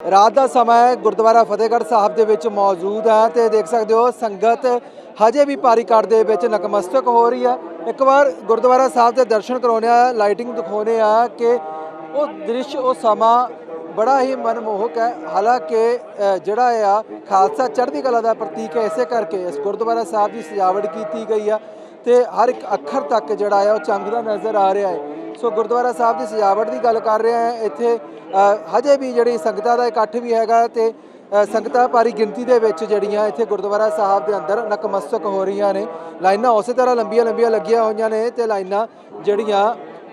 ਰਾਤ ਦਾ ਸਮਾਂ ਹੈ, ਗੁਰਦੁਆਰਾ ਫਤਿਹਗੜ੍ਹ ਸਾਹਿਬ ਦੇ ਵਿੱਚ ਮੌਜੂਦ ਹੈ ਤੇ ਦੇਖ ਸਕਦੇ ਹੋ ਸੰਗਤ ਹਜੇ ਵੀ ਪਾਰੀ ਕੱਟ ਦੇ ਵਿੱਚ ਨਕਮਸਤਕ ਹੋ ਰਹੀ ਹੈ। ਇੱਕ ਵਾਰ ਗੁਰਦੁਆਰਾ ਸਾਹਿਬ ਦੇ ਦਰਸ਼ਨ ਕਰਾਉਣੇ ਆ ਲਾਈਟਿੰਗ ਦਿਖਾਉਣੇ ਆ ਕਿ ਉਹ ਦ੍ਰਿਸ਼, ਉਹ ਸਮਾਂ ਬੜਾ ਹੀ ਮਨਮੋਹਕ ਹੈ। ਹਾਲਾਂਕਿ ਜਿਹੜਾ ਆ, ਖਾਲਸਾ ਚੜ੍ਹਦੀ ਕਲਾ ਦਾ ਪ੍ਰਤੀਕ ਹੈ, ਇਸੇ ਕਰਕੇ ਇਸ ਗੁਰਦੁਆਰਾ ਸਾਹਿਬ ਦੀ ਸਜਾਵਟ ਕੀਤੀ ਗਈ ਆ ਤੇ ਹਰ ਇੱਕ ਅੱਖਰ ਤੱਕ ਜਿਹੜਾ ਆ, ਉਹ ਚਮਕਦਾ ਨਜ਼ਰ ਆ ਰਿਹਾ ਹੈ। ਸੋ ਗੁਰਦੁਆਰਾ ਸਾਹਿਬ ਦੀ ਸਜਾਵਟ ਦੀ ਗੱਲ ਕਰ ਰਹੇ ਹਾਂ। ਇੱਥੇ ਹਜੇ ਵੀ ਜਿਹੜੀ ਸੰਗਤਾਂ ਦਾ ਇਕੱਠ ਵੀ ਹੈਗਾ ਤੇ ਸੰਗਤਾਂ ਭਾਰੀ ਗਿਣਤੀ ਦੇ ਵਿੱਚ ਜਿਹੜੀਆਂ ਇੱਥੇ ਗੁਰਦੁਆਰਾ ਸਾਹਿਬ ਦੇ ਅੰਦਰ ਨਕਮਸਤਕ ਹੋ ਰਹੀਆਂ ਨੇ। ਲਾਈਨਾਂ ਉਸੇ ਤਰ੍ਹਾਂ ਲੰਬੀਆਂ ਲੰਬੀਆਂ ਲੱਗੀਆਂ ਹੋਈਆਂ ਨੇ ਤੇ ਲਾਈਨਾਂ ਜਿਹੜੀਆਂ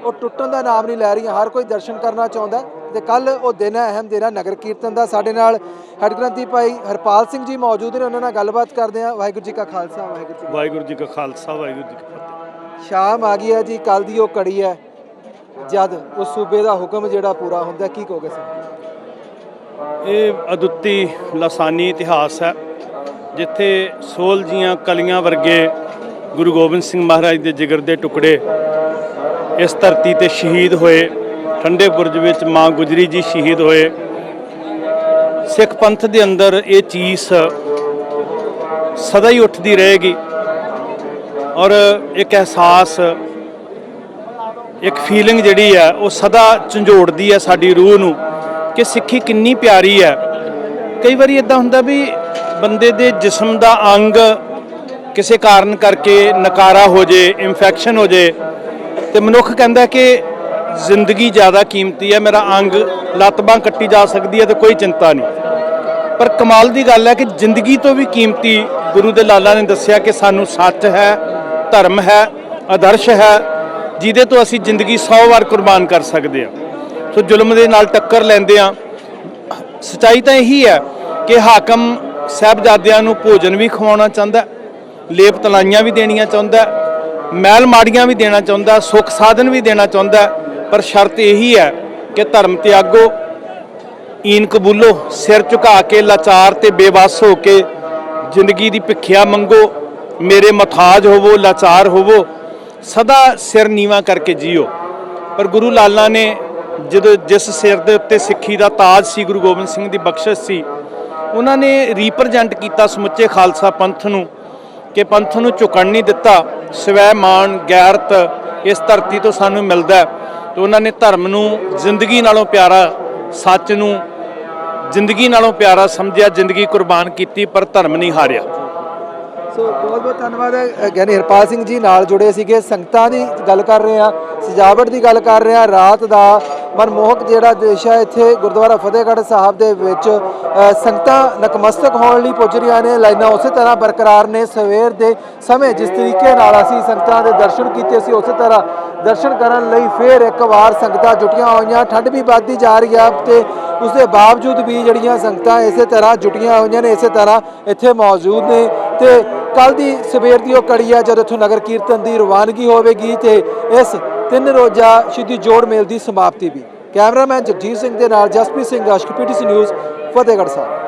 ਉਹ ਟੁੱਟਣ ਦਾ ਨਾਮ ਨਹੀਂ ਲੈ ਰਹੀਆਂ। ਹਰ ਕੋਈ ਦਰਸ਼ਨ ਕਰਨਾ ਚਾਹੁੰਦਾ ਤੇ ਕੱਲ ਉਹ ਦਿਨ ਹੈ ਅਹਿਮ ਦਿਨ ਹੈ ਨਗਰ ਕੀਰਤਨ ਦਾ। ਸਾਡੇ ਨਾਲ ਹੈਡ ਗ੍ਰੰਥੀ ਭਾਈ ਹਰਪਾਲ ਸਿੰਘ ਜੀ ਮੌਜੂਦ ਨੇ। ਉਹਨਾਂ ਨਾਲ ਗੱਲਬਾਤ ਕਰਦੇ ਹਾਂ। ਵਾਹਿਗੁਰੂ ਜੀ ਕਾ ਖਾਲਸਾ ਵਾਹਿਗੁਰੂ ਜੀ ਵਾਹਿਗੁਰੂ ਜੀ ਕਾ ਖਾਲਸਾ ਵਾਹਿਗੁਰੂ ਜੀ ਕੀ ਫਤਿਹ। ਸ਼ਾਮ ਆ ਗਈ ਹੈ ਜੀ ਕੱਲ ਦੀ ਉਹ ਕੜੀ ਹੈ। ਜਦ ਉਸ ਸੂਬੇ ਦਾ ਹੁਕਮ ਜਿਹੜਾ ਪੂਰਾ ਹੁੰਦਾ, ਕੀ ਕਹੋਗੇ ਸਰ? ਇਹ ਅਦੁੱਤੀ ਲਸਾਨੀ ਇਤਿਹਾਸ ਹੈ, ਜਿੱਥੇ ਸੋਲ ਜੀਆਂ ਕਲੀਆਂ ਵਰਗੇ ਗੁਰੂ ਗੋਬਿੰਦ ਸਿੰਘ ਮਹਾਰਾਜ ਦੇ ਜਿਗਰ ਦੇ ਟੁਕੜੇ ਇਸ ਧਰਤੀ ਤੇ ਸ਼ਹੀਦ ਹੋਏ, ਠੰਡੇ ਬੁਰਜ ਵਿੱਚ ਮਾਂ ਗੁਜਰੀ ਜੀ ਸ਼ਹੀਦ ਹੋਏ। ਸਿੱਖ ਪੰਥ ਦੇ ਅੰਦਰ ਇਹ ਚੀਸ ਸਦਾ ਹੀ ਉੱਠਦੀ ਰਹੇਗੀ ਔਰ ਇੱਕ ਅਹਿਸਾਸ ਇੱਕ ਫੀਲਿੰਗ ਜਿਹੜੀ ਹੈ ਉਹ ਸਦਾ ਝੰਜੋੜਦੀ ਹੈ ਸਾਡੀ ਰੂਹ ਨੂੰ ਕਿ ਸਿੱਖੀ ਕਿੰਨੀ ਪਿਆਰੀ ਹੈ ਕਈ ਵਾਰੀ ਇਦਾਂ ਹੁੰਦਾ ਵੀ ਬੰਦੇ ਦੇ ਜਿਸਮ ਦਾ ਅੰਗ ਕਿਸੇ ਕਾਰਨ ਕਰਕੇ ਨਕਾਰਾ ਹੋ ਜੇ ਇਨਫੈਕਸ਼ਨ ਹੋ ਜੇ, ਤੇ ਮਨੁੱਖ ਕਹਿੰਦਾ ਕਿ ਜ਼ਿੰਦਗੀ ਜ਼ਿਆਦਾ ਕੀਮਤੀ ਹੈ ਮੇਰਾ ਅੰਗ ਲੱਤ ਬਾਂਹ ਕੱਟੀ ਜਾ ਸਕਦੀ ਹੈ ਤੇ ਕੋਈ ਚਿੰਤਾ ਨਹੀਂ। ਪਰ ਕਮਾਲ ਦੀ ਗੱਲ ਹੈ ਕਿ ਜ਼ਿੰਦਗੀ ਤੋਂ ਵੀ ਕੀਮਤੀ ਗੁਰੂ ਦੇ ਲਾਲਾ ਨੇ ਦੱਸਿਆ ਕਿ ਸਾਨੂੰ ਸੱਚ ਹੈ, ਧਰਮ ਹੈ, ਆਦਰਸ਼ ਹੈ ਜਿਹਦੇ ਤੋਂ ਅਸੀਂ ਜ਼ਿੰਦਗੀ 100 ਵਾਰ ਕੁਰਬਾਨ ਕਰ ਸਕਦੇ ਹਾਂ। ਸੋ ਜ਼ੁਲਮ ਦੇ ਨਾਲ ਟੱਕਰ ਲੈਂਦੇ ਹਾਂ। ਸਚਾਈ ਤਾਂ ਇਹੀ ਹੈ ਕਿ ਹਾਕਮ ਸਾਹਿਬਜ਼ਾਦਿਆਂ ਨੂੰ ਭੋਜਨ ਵੀ ਖਵਾਉਣਾ ਚਾਹੁੰਦਾ ਲੇਪ ਤਲਾਈਆਂ ਵੀ ਦੇਣੀਆਂ ਚਾਹੁੰਦਾ ਮਹਿਲ ਮਾੜੀਆਂ ਵੀ ਦੇਣਾ ਚਾਹੁੰਦਾ ਸੁੱਖ ਸਾਧਨ ਵੀ ਦੇਣਾ ਚਾਹੁੰਦਾ ਪਰ ਸ਼ਰਤ ਇਹੀ ਹੈ ਕਿ ਧਰਮ ਤਿਆਗੋ, ਈਨ ਕਬੂਲੋ, ਸਿਰ ਝੁਕਾ ਕੇ, ਲਾਚਾਰ ਤੇ ਬੇਵੱਸ ਹੋ ਕੇ ਜ਼ਿੰਦਗੀ ਦੀ ਭਿੱਖਿਆ ਮੰਗੋ, ਮੇਰੇ ਮਥਾਜ ਹੋਵੋ, ਲਾਚਾਰ ਹੋਵੋ ਸਦਾ ਸਿਰ ਨੀਵਾ ਕਰਕੇ ਜੀਓ। ਪਰ ਗੁਰੂ ਲਾਲਾ ਨੇ ਜਦੋਂ ਜਿਸ ਸਿਰ ਦੇ ਉੱਤੇ ਸਿੱਖੀ ਦਾ ਤਾਜ ਸੀ, ਗੁਰੂ ਗੋਬਿੰਦ ਸਿੰਘ ਦੀ ਬਖਸ਼ਿਸ਼ ਸੀ, ਉਹਨਾਂ ਨੇ ਰਿਪਰੈਜ਼ੈਂਟ ਕੀਤਾ ਸਮੁੱਚੇ ਖਾਲਸਾ ਪੰਥ ਨੂੰ ਕਿ ਪੰਥ ਨੂੰ ਝੁਕਣ ਨਹੀਂ ਦਿੱਤਾ। ਸਵੈ ਮਾਣ, ਗੈਰਤ ਇਸ ਧਰਤੀ ਤੋਂ ਸਾਨੂੰ ਮਿਲਦਾ ਤੇ ਉਹਨਾਂ ਨੇ ਧਰਮ ਨੂੰ ਜ਼ਿੰਦਗੀ ਨਾਲੋਂ ਪਿਆਰਾ, ਸੱਚ ਨੂੰ ਜ਼ਿੰਦਗੀ ਨਾਲੋਂ ਪਿਆਰਾ ਸਮਝਿਆ, ਜ਼ਿੰਦਗੀ ਕੁਰਬਾਨ ਕੀਤੀ, ਪਰ ਧਰਮ ਨਹੀਂ ਹਾਰਿਆ। ਸੋ ਬਹੁਤ ਬਹੁਤ ਧੰਨਵਾਦ ਹੈ। ਗਿਆਨੀ ਹਰਪਾਲ ਸਿੰਘ ਜੀ ਨਾਲ ਜੁੜੇ ਸੀਗੇ। ਸੰਗਤਾਂ ਦੀ ਗੱਲ ਕਰ ਰਹੇ ਆ ਸਜਾਵਟ ਦੀ ਗੱਲ ਕਰ ਰਹੇ ਆ ਰਾਤ ਦਾ ਮਨਮੋਹਕ ਜਿਹੜਾ ਦ੍ਰਿਸ਼ ਹੈ, ਇੱਥੇ ਗੁਰਦੁਆਰਾ ਫਤਿਹਗੜ੍ਹ ਸਾਹਿਬ ਦੇ ਵਿੱਚ ਸੰਗਤਾਂ ਨਕਮਸਤਕ ਹੋਣ ਲਈ ਪੁੱਜ ਰਹੀਆਂ ਨੇ। ਲਾਈਨਾਂ ਉਸੇ ਤਰ੍ਹਾਂ ਬਰਕਰਾਰ ਨੇ। ਸਵੇਰ ਦੇ ਸਮੇਂ ਜਿਸ ਤਰੀਕੇ ਨਾਲ ਅਸੀਂ ਸੰਗਤਾਂ ਦੇ ਦਰਸ਼ਨ ਕੀਤੇ ਸੀ, ਉਸੇ ਤਰ੍ਹਾਂ ਦਰਸ਼ਨ ਕਰਨ ਲਈ ਫੇਰ ਇੱਕ ਵਾਰ ਸੰਗਤਾਂ ਜੁਟੀਆਂ ਹੋਈਆਂ। ਠੰਡ ਵੀ ਵੱਧਦੀ ਜਾ ਰਹੀ ਆ ਤੇ ਉਸ ਦੇ ਬਾਵਜੂਦ ਵੀ ਜਿਹੜੀਆਂ ਸੰਗਤਾਂ ਇਸੇ ਤਰ੍ਹਾਂ ਜੁਟੀਆਂ ਹੋਈਆਂ ਨੇ, ਇਸੇ ਤਰ੍ਹਾਂ ਇੱਥੇ ਮੌਜੂਦ ਨੇ ਤੇ ਕੱਲ ਦੀ ਸਵੇਰ ਦੀ ਉਹ ਕੜੀ ਹੈ ਜਦ ਇੱਥੋਂ ਨਗਰ ਕੀਰਤਨ ਦੀ ਰਵਾਨਗੀ ਹੋਵੇਗੀ ਤੇ ਇਸ ਤਿੰਨ ਰੋਜ਼ਾ ਸ਼ਹੀਦੀ ਜੋੜ ਮੇਲ ਦੀ ਸਮਾਪਤੀ ਵੀ। ਕੈਮਰਾਮੈਨ ਜਗਜੀਤ ਸਿੰਘ ਦੇ ਨਾਲ ਜਸਪ੍ਰੀਤ ਸਿੰਘ ਅਸ਼ਕ ਪੀਟੀਸੀ ਨਿਊਜ਼ ਫਤਿਹਗੜ੍ਹ ਸਾਹਿਬ।